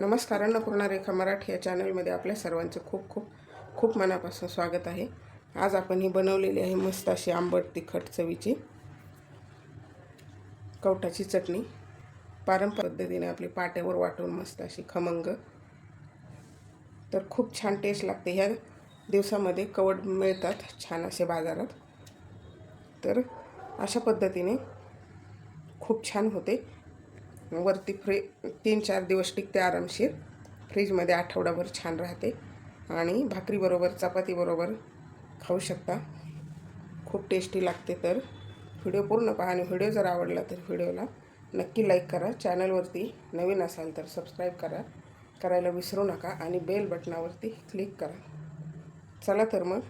नमस्कार अन्नपूर्णा रेखा मराठी या चॅनलमध्ये आपल्या सर्वांचं खूप खूप खूप मनापासून स्वागत आहे. आज आपण ही बनवलेली आहे मस्त अशी आंबट तिखट चवीची. कवटाची चटणी. पारंपरिक पद्धतीने आपली पाट्यावर वाटून मस्त अशी खमंग. तर खूप छान टेस्ट लागते. ह्या दिवसामध्ये कवड मिळतात छान असे बाजारात. तर अशा पद्धतीने खूप छान होते. वरती फ्री तीन चार दिवस टिकते आरामशीर. फ्रीजमध्ये आठवडाभर छान राहते. आणि भाकरीबरोबर चपातीबरोबर खाऊ शकता. खूप टेस्टी लागते तर. व्हिडिओ पूर्ण पहा आणि व्हिडिओ जर आवडला तर व्हिडिओला नक्की लाईक करा. चॅनलवरती नवीन असाल तर सबस्क्राईब करा. करायला विसरू नका आणि बेल बटनावरती क्लिक करा. चला तर मग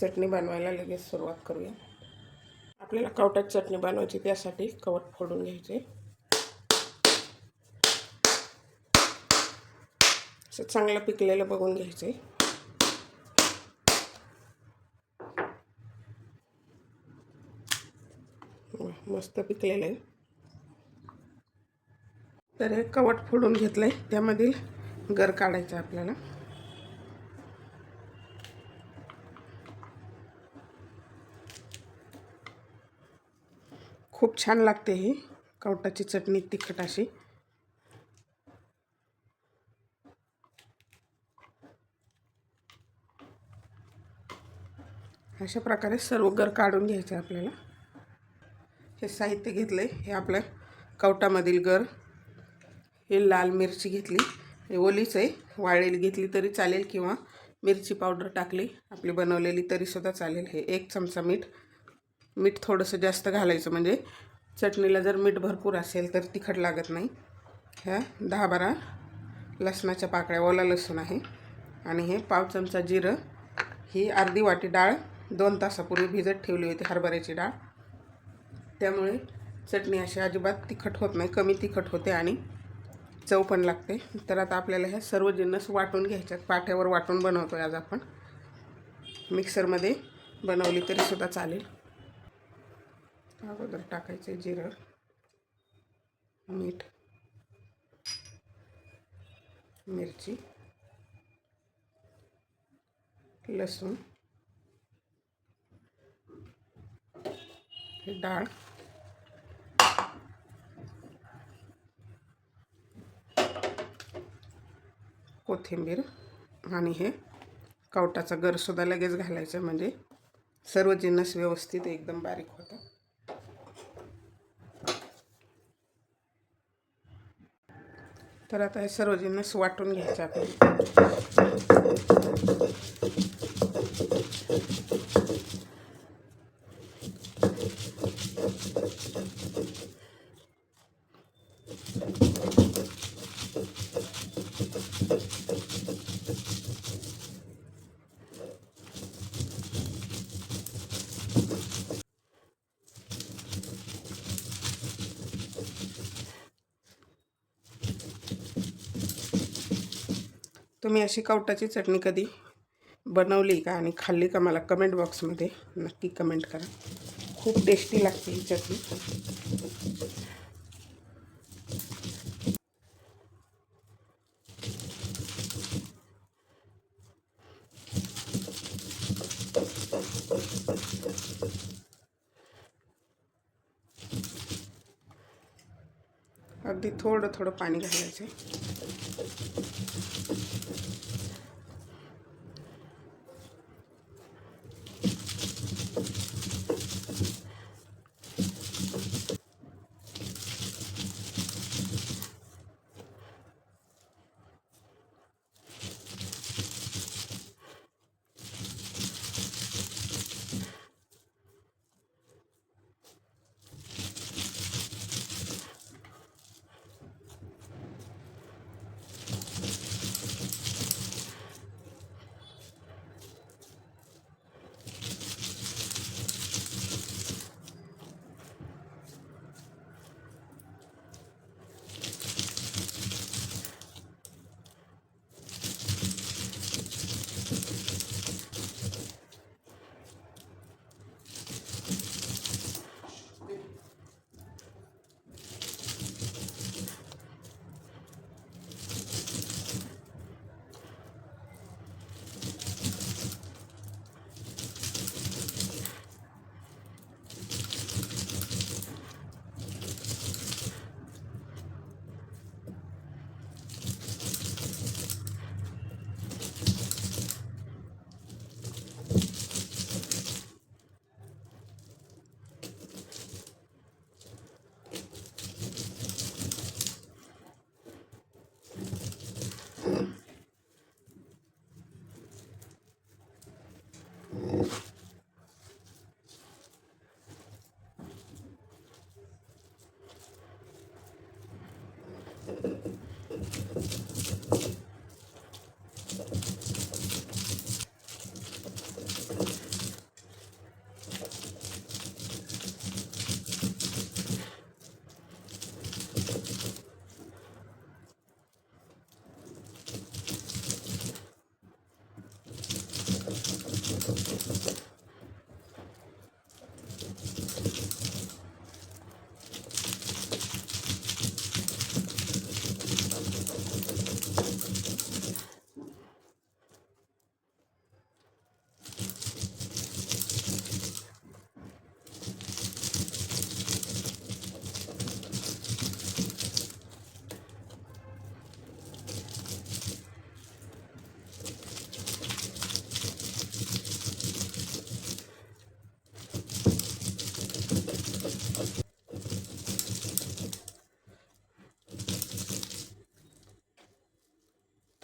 चटणी बनवायला लगेच सुरुवात करूया. आपल्याला कवटात चटणी बनवायची त्यासाठी कवट फोडून घ्यायचे. असं चांगलं पिकलेलं बघून घ्यायचं आहे मस्त पिकलेलं आहे. तर हे कवट फोडून घेतलं आहे त्यामधील गर काढायचं आपल्याला. खूप छान लागते ही कवटाची चटणी तिखट अशी. अशा प्रकारे सर्व गर काढून घ्यायचं आपल्याला. हे साहित्य घेतलं आहे हे आपल्या कवटामधील गर हे लाल मिरची घेतली. हे ओलीच आहे. वाळलेली घेतली तरी चालेल किंवा मिरची पावडर टाकली. आपली बनवलेली तरीसुद्धा चालेल. हे एक चमचा मीठ. मीठ थोडंसं जास्त घालायचं. म्हणजे चटणीला जर मीठ भरपूर असेल तर तिखट लागत नाही. ह्या दहा बारा लसणाच्या पाकळ्या. ओला लसूण आहे. आणि हे पाव चमचा जिरं. ही अर्धी वाटी डाळ. दोन तासापूर्वी भिजत ठेवली होती हरभऱ्याची डाळ. त्यामुळे चटणी अशी अजिबात तिखट होत नाही कमी तिखट होते आणि चव पण लागते. तर आता आपल्याला ह्या सर्व जिन्नस वाटून घ्यायच्यात. पाट्यावर वाटून बनवतो आज आपण. मिक्सरमध्ये बनवली तरीसुद्धा चालेल. अगोदर टाकायचं आहे जिरं मीठ मिरची लसूण ही डाळ. कोथिंबीर आणि हे कवटाचा गरसुद्धा लगेच घालायचं म्हणजे सर्व जिन्नस व्यवस्थित एकदम बारीक होतं. तर आता हे सर्व जिन्नस वाटून घ्यायचं आपण तुम्ही अशी कवटाची चटणी कधी बनवली का खाल्ली का मला कमेंट बॉक्स बॉक्समध्ये नक्की कमेंट करा. खूप टेस्टी लागते ही चटणी. अगदी थोडं थोडं पाणी घालायचं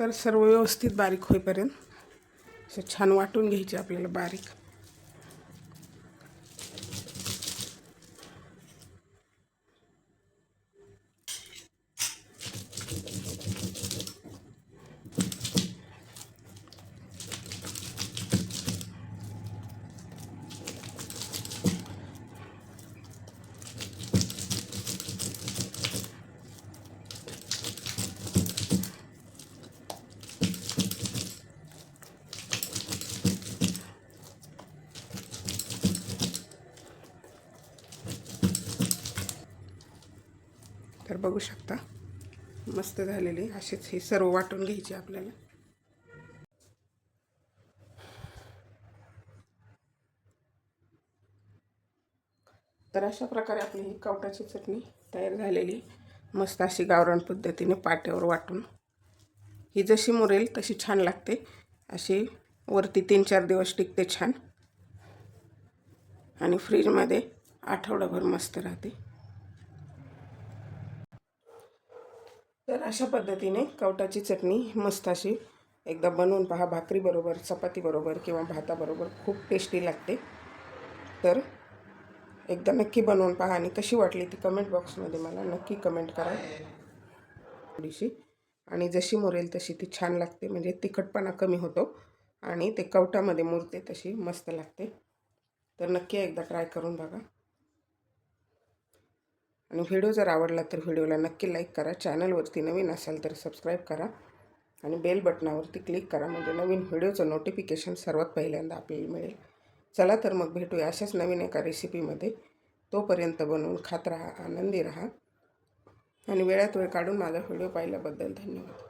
तर सर्व व्यवस्थित बारीक होईपर्यंत असं छान वाटून घ्यायचे आपल्याला बारीक. तर बघू शकता. मस्त झालेली असेच हे सर्व वाटून घ्यायचे आपल्याला. तर अशा प्रकारे आपली ही कवटाची चटणी तयार झालेली मस्त अशी गावरान पद्धतीने पाट्यावर वाटून. ही जशी मुरेल तशी छान लागते. अशी वरती तीन चार दिवस टिकते छान. आणि फ्रीजमध्ये आठवडाभर मस्त राहते. तर अशा पद्धतीने कवटाची चटणी मस्त अशी एकदा बनवून पहा. भाकरीबरोबर चपातीबरोबर किंवा भाताबरोबर खूप टेस्टी लागते. तर एकदा नक्की बनवून पहा आणि कशी वाटली ती कमेंट बॉक्समध्ये मला नक्की कमेंट करा. थोडीशी. आणि जशी मुरेल तशी ती छान लागते. म्हणजे तिखटपणा कमी होतो आणि ते कवटामध्ये मुरते तशी मस्त लागते. तर नक्की एकदा ट्राय करून बघा. आणि व्हिडिओ जर आवडला तर व्हिडिओला नक्की लाईक करा. चॅनलवरती नवीन असाल तर सबस्क्राईब करा आणि बेल बटनावरती क्लिक करा. म्हणजे नवीन व्हिडिओचं नोटिफिकेशन सर्वात पहिल्यांदा आपल्याला मिळेल. चला तर मग भेटूया अशाच नवीन एका रेसिपीमध्ये तोपर्यंत बनवून खात राहा आनंदी राहा. आणि वेळात वेळ काढून माझा व्हिडिओ पाहिल्याबद्दल धन्यवाद.